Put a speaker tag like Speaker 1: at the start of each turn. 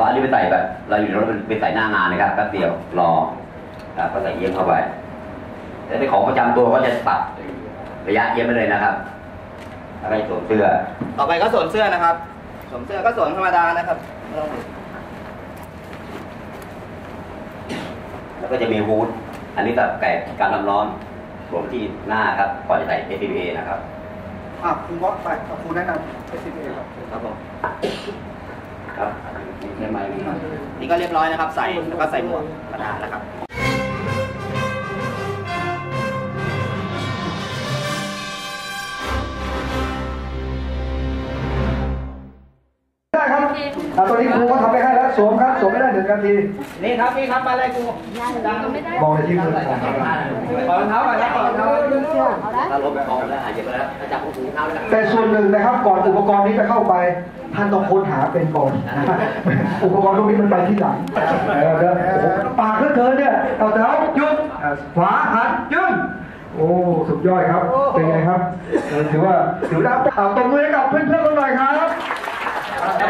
Speaker 1: ก็อันนี้ไปใส่แบบ เราอยู่ในรถไปใส่หน้างานนะครับแป๊บเดียวรอครับก็ใส่เยี่ยมเข้าไปแต่เป็นของประจำตัวก็จะปรับระยะเยี่ยมไปเลยนะครับแล้วก็สวมเสื้อ
Speaker 2: ต่อไปก็สวมเสื้อนะครับสวมเสื้อก็สวมธรรมดานะครับไม่ต้อง
Speaker 1: แล้วก็จะมีฮูดอันนี้แบบแกะการน้ำร้อนสวมที่หน้าครับก่อนจะใส่ SPA นะครับ
Speaker 3: อะคุณวอดไปขอบคุณแนะนำ S C A ครับ
Speaker 2: ครับผม
Speaker 1: ครับ นี่ใช่ไหม
Speaker 2: นี่ก็เรียบร้อยนะครับ ใส่แล้วก็ใส่หมวกธรรมดาแล้วครับ
Speaker 3: ได้ครับอะตอนนี้ครูก็ทำไปให้แล้วสวมครับสวมไม่ได้หนึ่งนาที
Speaker 2: นี่ครับนี่ครับมาเลยกู
Speaker 3: มองในที่มือของ
Speaker 2: ถอดรองเท้าก่อนครั บถอดรองเท้า
Speaker 1: ถ้ารถออกแล้วหายเจ็บไปแล้วจับหูเท้าเลยนะ
Speaker 3: แต่ส่วนหนึ่งนะครับก่อนอุปกรณ์นี้จะเข้าไปท่านต้องค้นหาเป็นก่อนนะฮะอุปกรณ์พวกนี้มันไปที่หลังเออเดี๋ยวโอ้โหปากเหลือเกินเนี่ยเอาแต่เอาหยุดอะขวาหันยืนโอ้สุดยอดครับเป็นไงครับเออถือว่าถือว่าเอาตบมือให้กับเพื่อนๆเราหน่อยครับ
Speaker 1: ได้แล้วครับ